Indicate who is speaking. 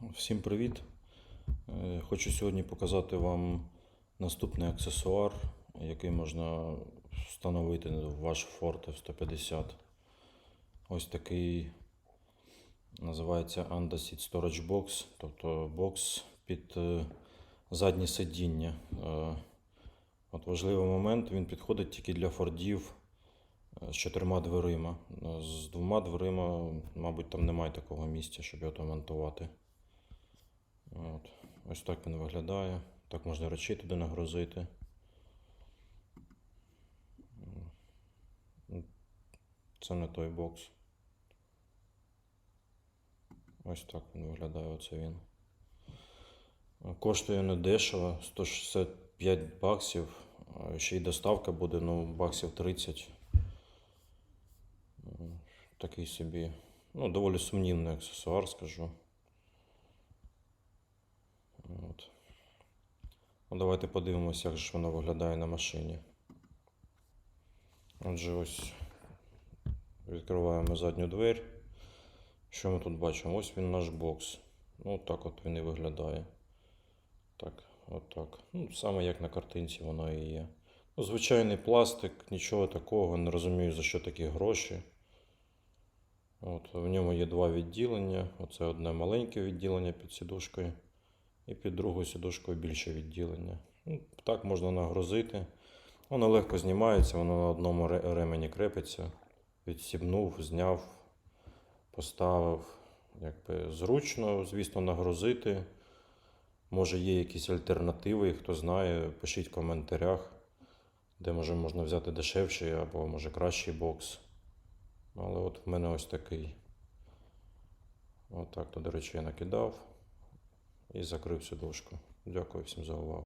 Speaker 1: Всім привіт! Е, Хочу сьогодні показати вам наступний аксесуар, який можна встановити в ваш Ford F-150. Ось такий називається Under Storage Box, тобто бокс під е, заднє сидіння. Е, От важливий момент, він підходить тільки для фордів з чотирма дверима. З двома дверима, мабуть, там немає такого місця, щоб його там монтувати. Ось так він виглядає. Так можна речі туди нагрузити. Це не той бокс. Ось так він виглядає, оце він. Коштує не дешево, 165 баксів. Ще й доставка буде, ну, баксів 30. Такий собі, ну, доволі сумнівний аксесуар, скажу. От. Ну, давайте подивимося, як ж воно виглядає на машині. Отже, ось відкриваємо задню двері. Що ми тут бачимо? Ось він наш бокс. Ну, так от він і виглядає. Так, от так. Ну, саме як на картинці воно і є. Ну, звичайний пластик, нічого такого, не розумію, за що такі гроші. От, в ньому є два відділення. Оце одне маленьке відділення під сідушкою. І під другою сідушкою більше відділення. Ну, так можна нагрузити. Воно легко знімається, воно на одному ремені крепиться. Відсібнув, зняв, поставив. Якби зручно, звісно, нагрузити. Може, є якісь альтернативи, хто знає, пишіть в коментарях, де може можна взяти дешевший або може кращий бокс. Але от в мене ось такий. Отак, то, до речі, я накидав і закрив сідушку. Дякую всім за увагу.